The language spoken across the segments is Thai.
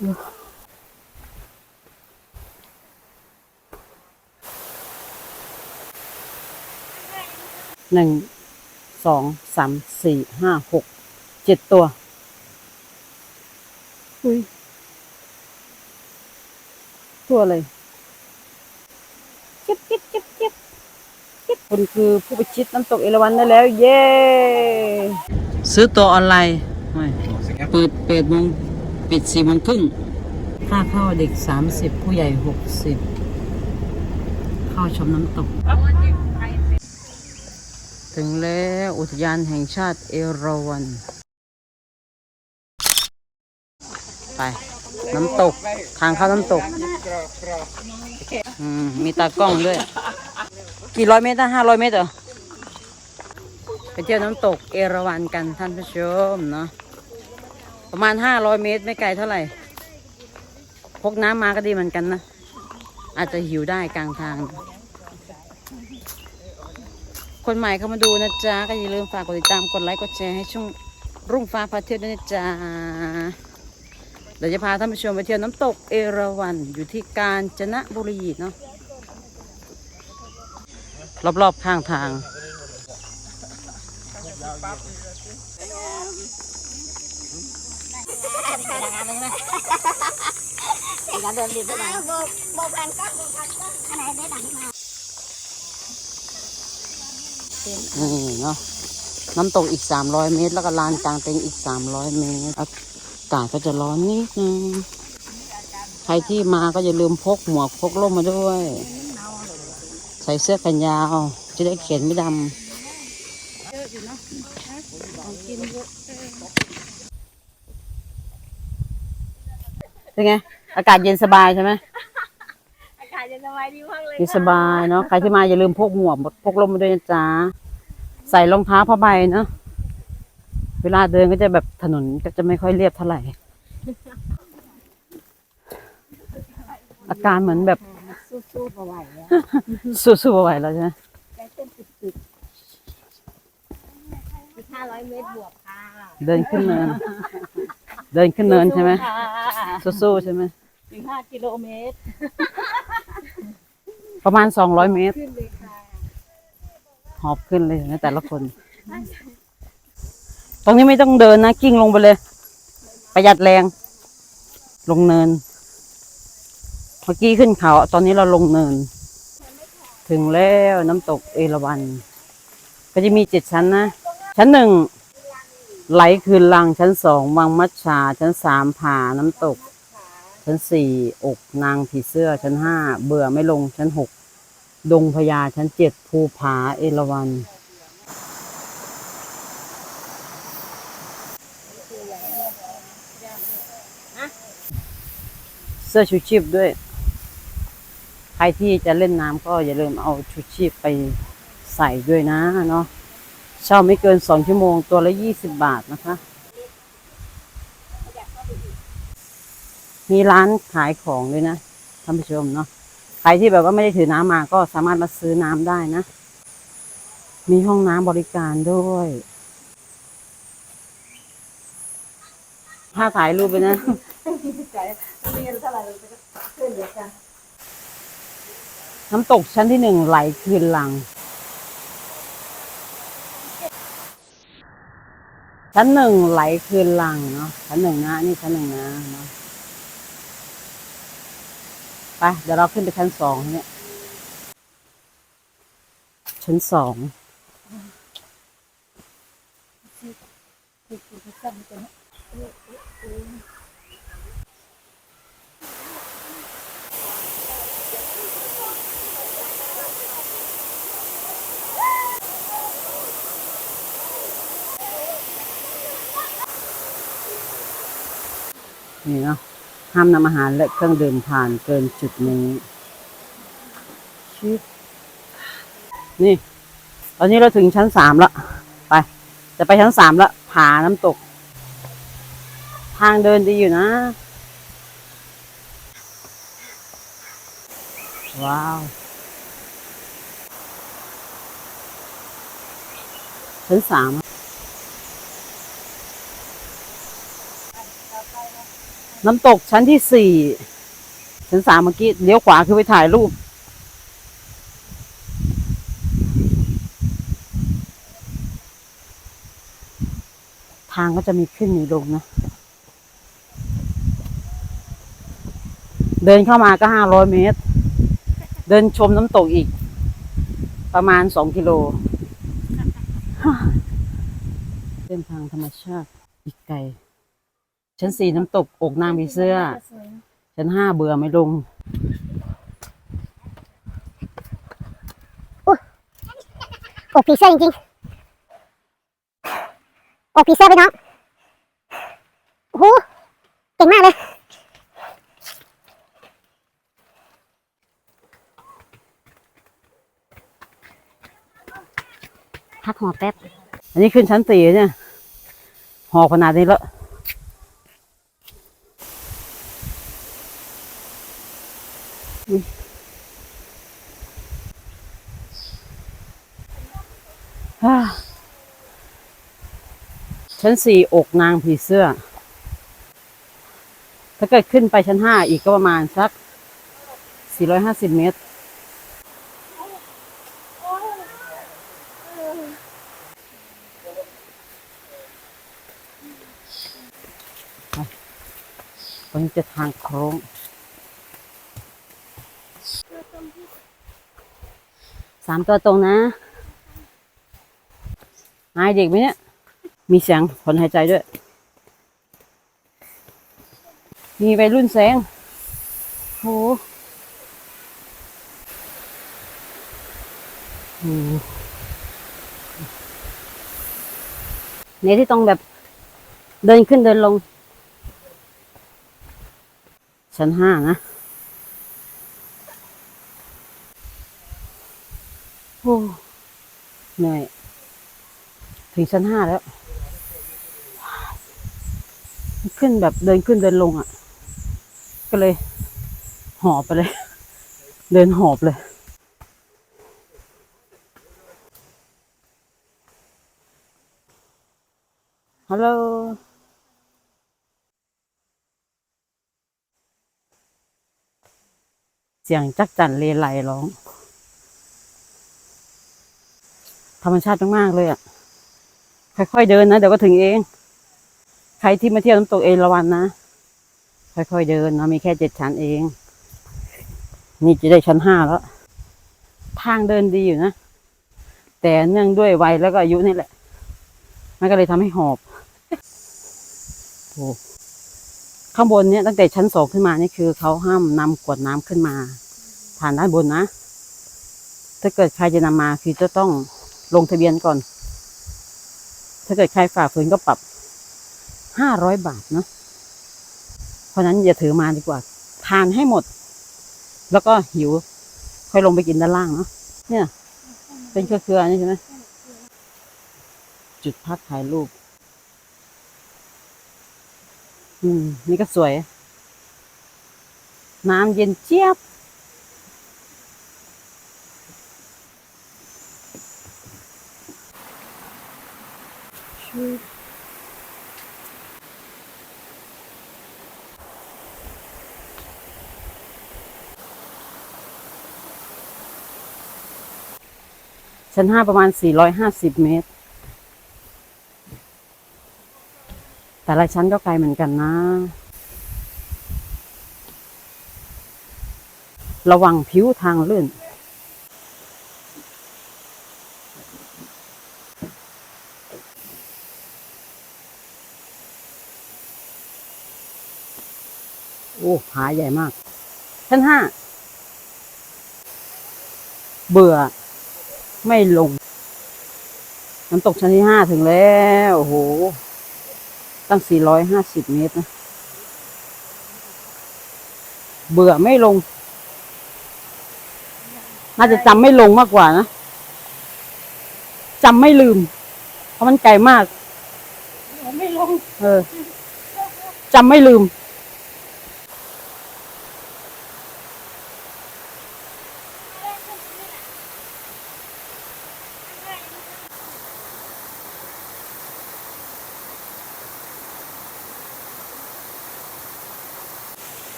หนึ่งสองสามสี่ห้าหกเจ็ดตัว อุ้ย ตัวอะไรเจ็บเจ็บเจ็บเจ็บเจ็บคุณคือผู้ไปชิดน้ำตกเอราวัณได้แล้ว เย้ ซื้อตัวออนไลน์ไม่เปิดเปิดโมง ปิดสี่โมงครึ่งค่าเข้าเด็กสามสิบผู้ใหญ่หกสิบเข้าชมน้ำตก ถึงแล้วอุทยานแห่งชาติเอราวัณไป น้ำตก ทางเข้าน้ำตกอืมมีตากล้องด้วย กี่ร้อยเมตรนะห้าร้อยเมตรเหรอ ไปเที่ยวน้ำตกเอราวัณกันท่านผู้ชมเนาะ ประมาณห้าร้อยเมตรไม่ไกลเท่าไหร่ พกน้ำมาก็ดีเหมือนกันนะ อาจจะหิวได้กลางทาง คนใหม่เข้ามาดูนะจ๊ะ ก็อย่าลืมฝากกดติดตาม กดไลค์ กดแชร์ให้ช่องรุ่งฟ้าพาเที่ยวด้วยนะจ๊ะ เดี๋ยวจะพาท่านผู้ชมไปเที่ยวน้ำตกเอราวัณอยู่ที่กาญจนบุรีเนาะ รอบๆข้างทาง เดินดินเท่าไหร่โบโบแพนก็โบแพนก็อันไหนได้ดังมานี่เนาะน้ำตกอีก 300 เมตร แล้วก็ลานกลางเต็งอีก 300 เมตร อากาศก็จะร้อนนิดนึงใครที่มาก็อย่าลืมพกหมวกพกร่มมาด้วย ใส่เสื้อแขนยาว จะได้เขียนไม่ดำ เป็นไง อากาศเย็นสบายใช่ไหมอากาศจะสบายดีมากเลยเย็นสบายเนาะใครที่มาอย่าลืมพกหมวกพกร่มมาด้วยนะจ๊ะใส่รองเท้าผ้าใบเนาะเวลาเดินก็จะแบบถนนก็จะไม่ค่อยเรียบเท่าไหร่ อาการเหมือนแบบสู้ๆมาไหวแล้วสู้ๆไหวแล้วใช่ไหมใจเต้นตึกๆอีกห้าร้อยเมตรบวกค่ะ เดินขึ้นเนิน เดินขึ้นเนินใช่ไหมสู้ๆใช่ไหมอีกห้ากิโลเมตร ประมาณสองร้อยเมตร ขึ้นเลยค่ะหอบขึ้นเลยนะแต่ละคน ตรงนี้ไม่ต้องเดินนะกิ้งลงไปเลย ประหยัดแรง ลงเนิน เมื่อกี้ขึ้นเขา ตอนนี้เราลงเนิน ถึงแล้วน้ำตกเอราวัณก็จะมีเจ็ดชั้นนะ ชั้นหนึ่ง ไหลคืนลังชั้นสองวังมัชชา ชั้นสามผาน้ำตก ชั้นสี่อกนางผีเสื้อชั้นห้าเบื่อไม่ลงชั้นหกดงพญาชั้นเจ็ดภูผาเอราวัณเสื้อชูชีพด้วย ใครที่จะเล่นน้ำก็อย่าลืมเอาชูชีพไปใส่ด้วยนะเนาะ เช่าไม่เกินสองชั่วโมงตัวละยี่สิบบาทนะคะ มีร้านขายของด้วยนะท่านผู้ชมเนาะใครที่แบบว่าไม่ได้ถือน้ำมาก็สามารถมาซื้อน้ำได้นะ มีห้องน้ำบริการด้วย ถ้าถ่ายรูปไปนะน้ำตกชั้นที่หนึ่งไหลคืนหลัง ชั้นหนึ่งไหลคืนหลังเนาะชั้นหนึ่งนะนี่ชั้นหนึ่งนะเนาะไปเดี๋ยวเราขึ้นไปชั้นสองเนี่ย ชั้นสอง นี่เนาะห้ามนำอาหารและเครื่องดื่มผ่านเกินจุดนี้ชิบนี่ ตอนนี้เราถึงชั้นสามแล้วไป จะไปชั้นสามแล้วผาน้ำตก ทางเดินดีอยู่นะ ว้าวชั้นสาม น้ำตกชั้นที่สี่ชั้นสามเมื่อกี้เลี้ยวขวาคือไปถ่ายรูป ทางก็จะมีขึ้นมีลงนะ เดินเข้ามาก็ห้าร้อยเมตร เดินชมน้ำตกอีก ประมาณสองกิโลเส้นทางธรรมชาติอีกไกล ชั้นสี่น้ำตกอกนางผีเสื้อ ชั้นห้าเบื่อไม่ลงอกผีเสื้อจริงๆอกผีเสื้อไปน้องโอ้โหเก่งมากเลยพักหัวแป๊บ อันนี้ขึ้นชั้นสี่เนี่ย หอขนาดนี้แล้วอุ๊ยฮ่า ชั้นสี่อกนางผีเสื้อ ถ้าเกิดขึ้นไปชั้นห้าอีกก็ประมาณสัก 450 เมตร ตรงนี้จะทางโค้ง สามตัวตรงนะหายเด็กไหมเนี่ย มีเสียงผลหายใจด้วย มีไปรุ่นแสงโหโหเนี่ยที่ต้องแบบเดินขึ้นเดินลง ชั้นห้านะ อ้เหนื่อยถึงชั้นห้าแล้ว ขึ้นแบบเดินขึ้นเดินลงอะ ก็เลย หอบไปเลย เดินหอบเลยฮัลโหลเสียงจักจั่นเลไลร้อง ธ รรมชาติมากๆเลยอะ ค่อยๆเดินนะเดี๋ยวก็ถึงเอง ใครที่มาเที่ยวน้ำตกเอราวัณนะ ค่อยๆเดินนะมีแค่เจ็ดชั้นเอง นี่จะได้ชั้นห้าแล้ว ทางเดินดีอยู่นะ แต่เนื่องด้วยวัยแล้วก็อายุนี่แหละ มันก็เลยทำให้หอบโอ้ข้างบนเนี่ยตั้งแต่ชั้นสองขึ้นมานี่คือเขาห้ามนำขวดน้ำขึ้นมา ผ่านด้านบนนะ ถ้าเกิดใครจะนำมาคือจะต้อง ลงทะเบียนก่อน ถ้าเกิดใครฝ่าฝืนก็ปรับห้าร้อยบาทเนาะเพราะนั้นอย่าถือมาดีกว่า ทานให้หมด แล้วก็หิว ค่อยลงไปกินด้านล่างเนาะเนี่ย เป็นเครือๆนี่ใช่ไหมจุดพักถ่ายรูป อืม นี่ก็สวย น้ำเย็นเจี๊ยบ ชั้นห้าประมาณ 450 เมตร แต่ละชั้นก็ไกลเหมือนกันนะ ระวังผิวทางลื่นาใหญ่มาก ชั้นห้า เบื่อ ไม่ลง น้ำตกชั้นที่ห้าถึงแล้ว โอ้โห ตั้ง 450 เมตรนะ เบื่อไม่ลง น่าจะจำไม่ลงมากกว่านะจำไม่ลืม เพราะมันไกลมาก ไม่ลง เออจำไม่ลืม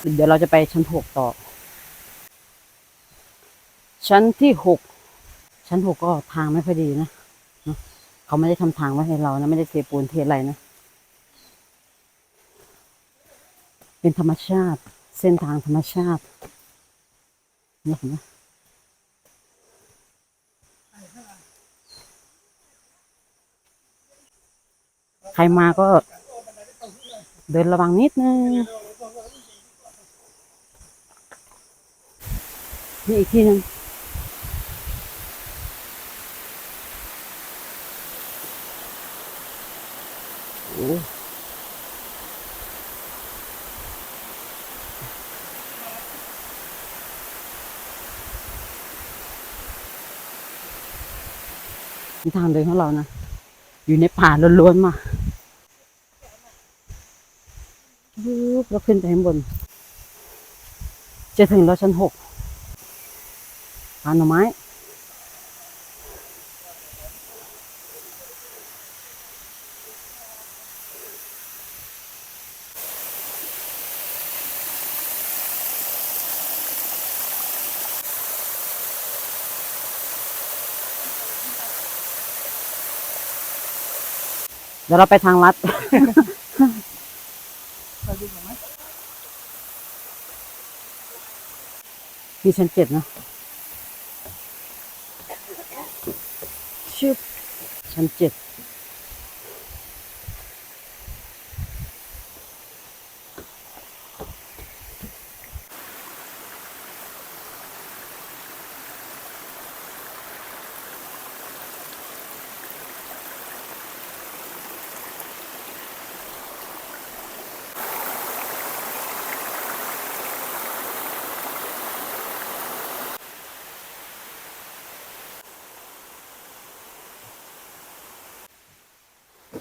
เดี๋ยวเราจะไปชั้นหกต่อ ชั้นที่หกชั้นหกก็ทางไม่ค่อดีนะเขาไม่ได้ทำทางไว้ให้เรานะ ไม่ได้เทปูนเทอะไรนะ เป็นธรรมชาติ เส้นทางธรรมชาตินี่เห็นไหมใครมาก็เดินระวังนิดนึง นี่อีกที่หนึงโอ้นี่ทางเดินของเรานะ อยู่ในป่าล้วนๆมาปุ๊บแล้วขึ้นไปข้างบน จะถึงแล้วชั้นหก ผานหน่อไม้เดี๋ยวเราไปทางลัดมีชั้นเจ็ดนะ ชึบชั้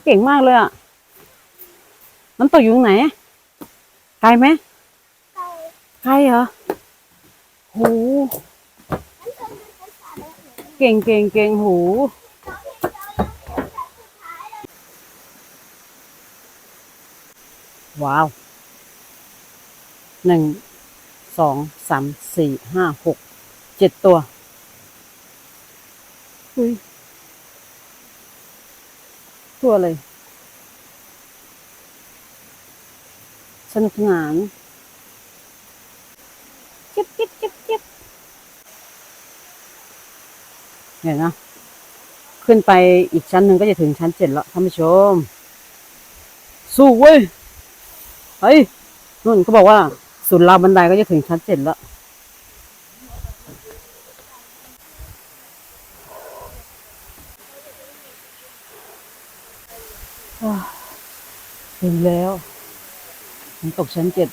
ก่งมากเลยอะมันตกอยู่ตรงไหนไกลไหมไกลเหรอโหเก่งเก่งเก่งโหว้าวหนึ่งสองสามสี่ห้าหกเจ็ดตัวอุ้ย ตัวเลย สนุกสนานจิ๊บจิ๊บจิ๊บจิ๊บเห็นนะขึ้นไปอีกชั้นหนึ่งก็จะถึงชั้นเจ็ดแล้วท่านผู้ชม สู้เว้ยเฮ้ยนุ่นเขาบอกว่า สุดราวบันไดก็จะถึงชั้นเจ็ดแล้ว ถึงแล้วผมตกชั้นเจ็ด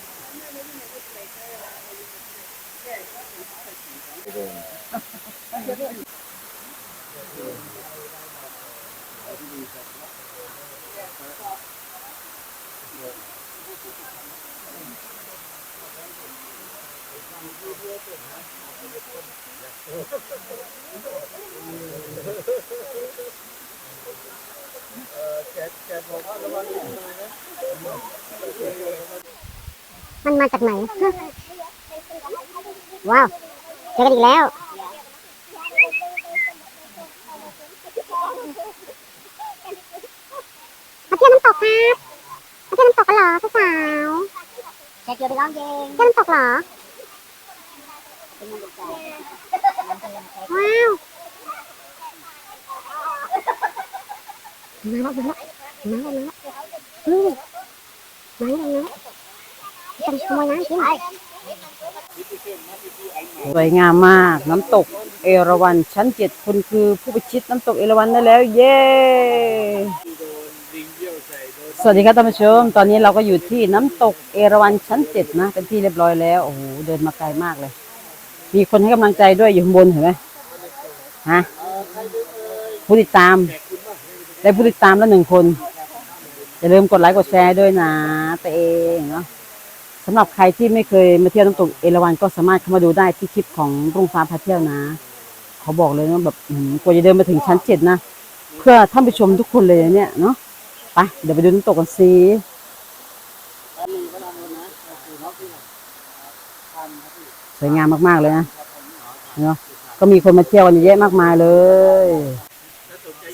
มันมาจากไหน ว้าวเจอกันอีกแล้ว มาเที่ยวน้ำตกครับ มาเที่ยวน้ำตกกันเหรอสาวๆแค่เกียวไปร้องเพลงเที่ยวน้ำตกเหรอ ว้าว มาแล้วมาแล้วมาแล้วมาแล้วอืมมาแล้วมาแล้วจะขโมยน้ำกินสวยงามมาก น้ำตกเอราวัณชั้นเจ็ดคุณคือผู้พิชิตน้ำตกเอราวัณได้แล้ว เย้สวัสดีครับท่านผู้ชม ตอนนี้เราก็อยู่ที่น้ำตกเอราวัณชั้นเจ็ดนะเป็นที่เรียบร้อยแล้วโอ้โหเดินมาไกลมากเลย มีคนให้กำลังใจด้วยอยู่ข้างบนเห็นไหมฮะผู้ติดตาม ได้ผู้ติดตามแล้วหนึ่งคน อย่าลืมกดไลค์กดแชร์ด้วยนะตัวเองเนาะสำหรับใครที่ไม่เคยมาเที่ยวน้ำตกเอราวัณก็สามารถเข้ามาดูได้ที่คลิปของรุ่งฟ้าพาเที่ยวนะเขาบอกเลยว่าแบบอื้อหือกว่าจะเดินมาถึงชั้นเจ็ดนะเพื่อท่านผู้ชมทุกคนเลยเนี่ยเนาะไปเดี๋ยวไปดูน้ำตกกันสิสวยงามมากๆเลยนะเนาะก็มีคนมาเที่ยวกันเยอะแยะมากมายเลย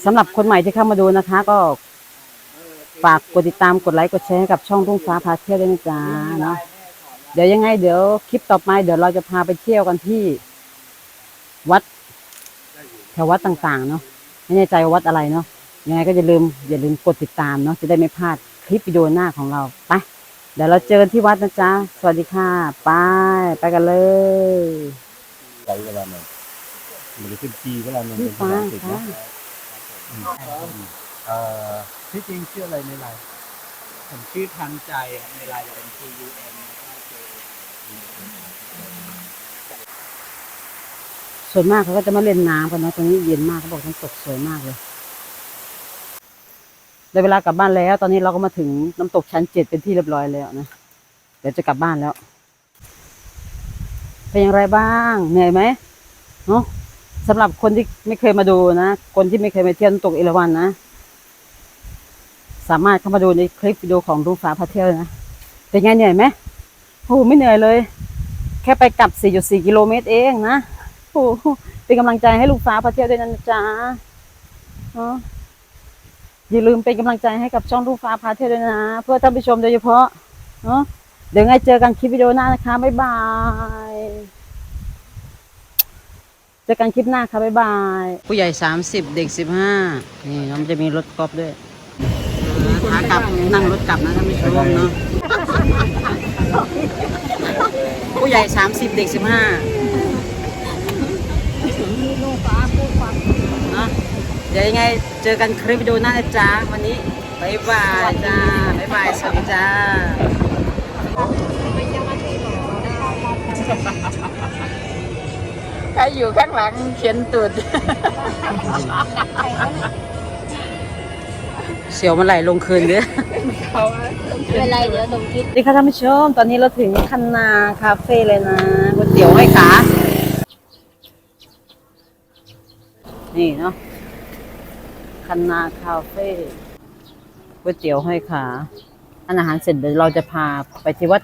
สำหรับคนใหม่ที่เข้ามาดูนะคะ ก็ฝากกดติดตามกดไลค์กดแชร์ให้กับช่องทุ่งฟ้าพาเที่ยวด้วยนะจ๊ะเนาะเดี๋ยวยังไงเดี๋ยวคลิปต่อไปเดี๋ยวเราจะพาไปเที่ยวกันที่ วัดแถววัดต่างๆ เนาะไม่แน่ใจว่าวัดอะไรเนาะยังไงก็อย่าลืมอย่าลืมกดติดตามเนาะจะได้ไม่พลาดคลิปวิดีโอหน้าของเราไปเดี๋ยวเราเจอกันที่วัดนะจ๊ะสวัสดีค่ะไปไปกันเลยไกลเวลาหนึ่งมันจะขึ้นจีเวลาหนึ่งพี่เป็นภาฟ้าษาอังกฤษค่ะนะ เอ่อที่จริงชื่ออะไรในไลน์ผมชื่อทันใจในไลน์จะเป็น T U N ส่วนมากเขาก็จะมาเล่นน้ำกันเนาะตรงนี้เย็นมากเขาบอกน้ำตกสวยมากเลยได้เวลากลับบ้านแล้ว ตอนนี้เราก็มาถึงน้ำตกชั้นเจ็ดเป็นที่เรียบร้อยแล้วนะ เดี๋ยวจะกลับบ้านแล้ว เป็นอย่างไรบ้าง เหนื่อยไหมเนาะ สำหรับคนที่ไม่เคยมาดูนะ คนที่ไม่เคยมาเที่ยวน้ำตกเอราวัณนะ สามารถเข้ามาดูในคลิปวิดีโอของรุ่งฟ้าพาเที่ยวนะ เป็นไงเหนื่อยไหมโอ้ไม่เหนื่อยเลย แค่ไปกลับ 4.4 กิโลเมตรเองนะโอ้เป็นกำลังใจให้ลูกฟ้าพาเที่ยวด้วยนะจ๊ะเนาะอย่าลืมเป็นกำลังใจให้กับช่องลูกฟ้าพาเที่ยวด้วยนะ เพื่อท่านผู้ชมโดยเฉพาะเนาะเดี๋ยวไงเจอกันคลิปวิดีโอหน้านะคะ บ๊ายบาย เจอกันคลิปหน้าค่ะบ๊ายบาย ผู้ใหญ่ 30 เด็ก 15 นี่มันจะมีรถกอล์ฟด้วยขากลับนั่งรถกลับนะท่านผู้ชมเนาะผู้ใหญ่ 30 เด็ก 15เนะเดี๋ยวยังไงเจอกันคลิปวิดีโอหน้านะจ๊ะวันนี้บ๊ายบายจ้าบ๊ายบายสวัสดีจ้า รอยู่ข้างหลังเขียนตูด เสียวมันไหลลงคืนเด้อเป็นไรเดี๋ยวลงคลิปสวัสดีค่ะท่านผู้ชม ตอนนี้เราถึงคันนาคาเฟ่เลยนะก๋วยเตี๋ยวให้ขา นี่เนาะ คันนาคาเฟ่ก๋วยเตี๋ยวให้ขาทานอาหารเสร็จเดี๋ยวเราจะพาไปที่วัด